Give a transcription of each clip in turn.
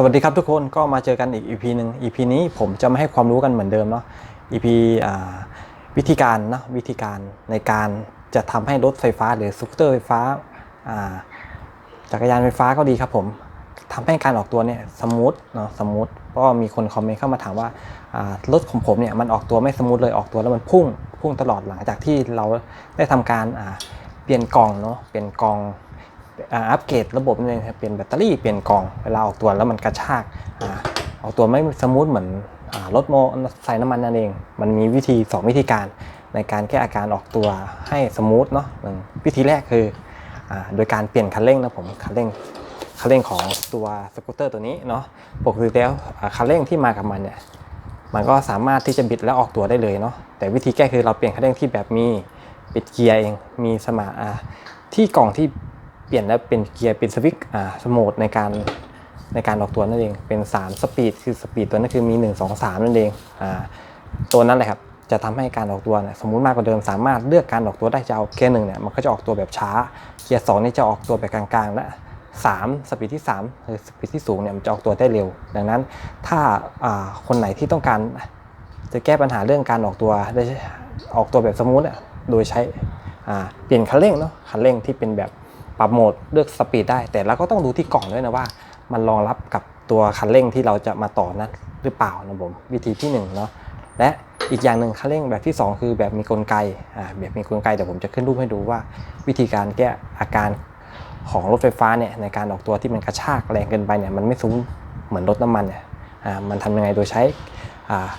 สวัสดีครับทุกคนก็มาเจอกันอีก EP หนึ่ง EP นี้ผมจะมาให้ความรู้กันเหมือนเดิมเนาะ EP วิธีการเนาะวิธีการในการจะทำให้รถไฟฟ้าหรือสกูตเตอร์ไฟฟ้าจักรยานไฟฟ้าก็ดีครับผมทำให้การออกตัวเนี่ยสมูทเนาะสมูทเพราะมีคนคอมเมนต์เข้ามาถามว่ารถของผมเนี่ยมันออกตัวไม่สมูทเลยออกตัวแล้วมันพุ่งพุ่งตลอดหลังจากที่เราได้ทำการเปลี่ยนกล่องเนาะเปลี่ยนกล่อง อ่าอัปเกรดระบบนั่นเองครับเปลี่ยนแบตเตอรี่เปลี่ยนกล่องเวลาออกตัวแล้วมันกระชากอ่าออกตัวไม่สมูทเหมือนรถโมใส่น้ำมันนั่นเอง มันมีวิธี 2 วิธีการในการแก้อาการออกตัวให้สมูทเนาะหนึ่งวิธีแรกคืออาโดยการเปลี่ยนคันเร่งนะผมคันเร่งคันเร่งของตัวสกูตเตอร์ตัวนี้เนาะปกติแล้วคันเร่งที่มากับมันเนี่ยมันก็สามารถที่จะบิดและออกตัวได้เลยเนาะแต่วิธีแก้คือเราเปลี่ยนคันเร่งที่แบบมีปิดเกียร์เองมีสมาร์ทอ่าที่กล่องที่ เปลี่ยนแล้วเป็นเกียร์เป็นสวิตช์อ่าสโมดในการในการออกตัวนั่นเองเป็น3สปีดคือสปีดตัวนั้นคือมี 1 2 3 นั่นเองอ่าตัวนั้นแหละครับจะทำให้การออกตัวเนี่ยสมมติมากกว่าเดิมสามารถเลือกการออกตัวได้จะเอาเกียร์หนึ่งเนี่ยมันก็จะออกตัวแบบช้า เกียร์สองนี่จะออกตัวแบบกลางๆและ3สปีดที่3หรือสปีดที่สูงเนี่ยมันจะออกตัวได้เร็ว ดังนั้นถ้าอ่าคนไหนที่ต้องการจะแก้ปัญหาเรื่องการออกตัวได้ออกตัวแบบสมูทเนี่ยโดยใช้อ่าเปลี่ยนคันเร่งเนาะคันเร่งที่เป็นแบบ ปรับโหมดเลือกสปีดได้ แต่เราก็ต้องดูที่กล่องด้วยนะว่า มันรองรับกับตัวคันเร่งที่เราจะมาต่อนั้นหรือเปล่านะผมวิธีที่1เนาะและอีกอย่างหนึ่งคันเร่งแบบที่ 2 คือแบบมีกลไกอ่าแบบมีกลไกเดี๋ยวผมจะขึ้นรูปให้ดูว่า วิธีการแก้อาการของรถไฟฟ้าเนี่ยในการออกตัวที่มันกระชากแรงเกินไปเนี่ยมันไม่ซุ้มเหมือนรถน้ำมันเนี่ยอ่ามันทำยังไงโดยใช้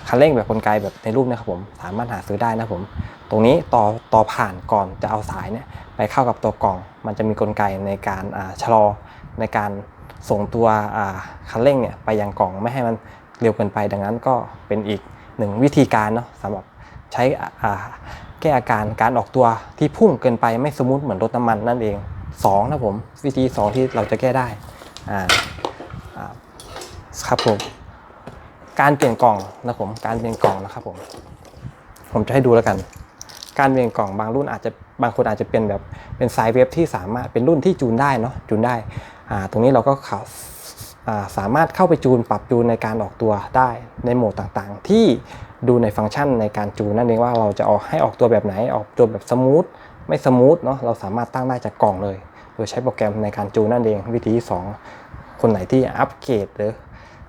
คันเร่งแบบกลไกแบบในรูปนะครับผมสามารถหาซื้อได้นะผมตรงนี้ต่อต่อผ่านก่อนจะเอาสายเนี่ยไปเข้ากับตัวกล่อง มันจะมีกลไกในการชะลอในการส่งตัวคันเร่งเนี่ยไปยังกล่องไม่ให้มันเร็วเกินไปดังนั้นก็เป็นอีกหนึ่งวิธีการเนาะสำหรับใช้แก้อาการการออกตัวที่พุ่งเกินไปไม่สมูทเหมือนรถน้ำมันนั่นเองสองนะผมวิธีสองที่เราจะแก้ได้อ่าครับผม การเปลี่ยนกล่องนะผมการเปลี่ยนกล่องนะครับผม ผมจะให้ดูแล้วกัน การเปลี่ยนกล่องบางรุ่นอาจจะบางคนอาจจะเป็นแบบเป็นสายเวฟที่สามารถเป็นรุ่นที่จูนได้เนาะจูนได้อ่าตรงนี้เราก็ขาสามารถเข้าไปจูนปรับจูนในการออกตัวได้ในโหมดต่างๆ ที่ดูในฟังก์ชันในการจูนนั่นเองว่าเราจะออกให้ออกตัวแบบไหนออกตัวแบบสมูทไม่สมูทเนาะเราสามารถตั้งได้จากกล่องเลย โดยใช้โปรแกรมในการจูนนั่นเองวิธีที่สองคนไหนที่อัปเกรดหรือ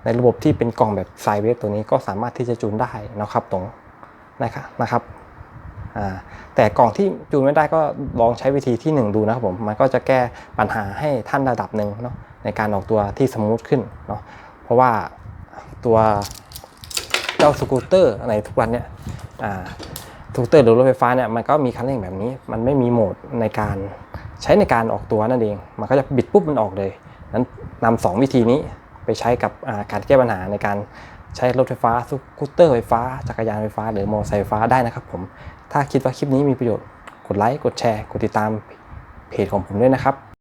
ในระบบที่เป็นกล่องแบบไซเวฟตัวนี้ก็สามารถที่จะจูนได้นะครับตรงนะครับนะครับแต่กล่องที่จูนไม่ได้ก็ลองใช้วิธีที่ 1 ดูนะครับผมมันก็จะแก้ปัญหาให้ท่านระดับหนึ่งเนาะในการออกตัวที่สมูทขึ้นเนาะเพราะว่าตัวเจ้าสกูตเตอร์ในทุกวันเนี่ยสกูตเตอร์หรือรถไฟฟ้าเนี่ยมันก็มีคันเร่งแบบนี้ มันไม่มีโหมดในการใช้ในการออกตัวนั่นเอง มันก็จะบิดปุ๊บมันออกเลยนั้นนำสองวิธีนี้ ไปใช้กับการแก้ปัญหาในการใช้รถไฟฟ้าสกูตเตอร์ไฟฟ้า จักรยานไฟฟ้า หรือมอเตอร์ไซค์ไฟฟ้าได้นะครับผม ถ้าคิดว่าคลิปนี้มีประโยชน์ กดไลค์ กดแชร์ กดติดตามเพจของผมด้วยนะครับ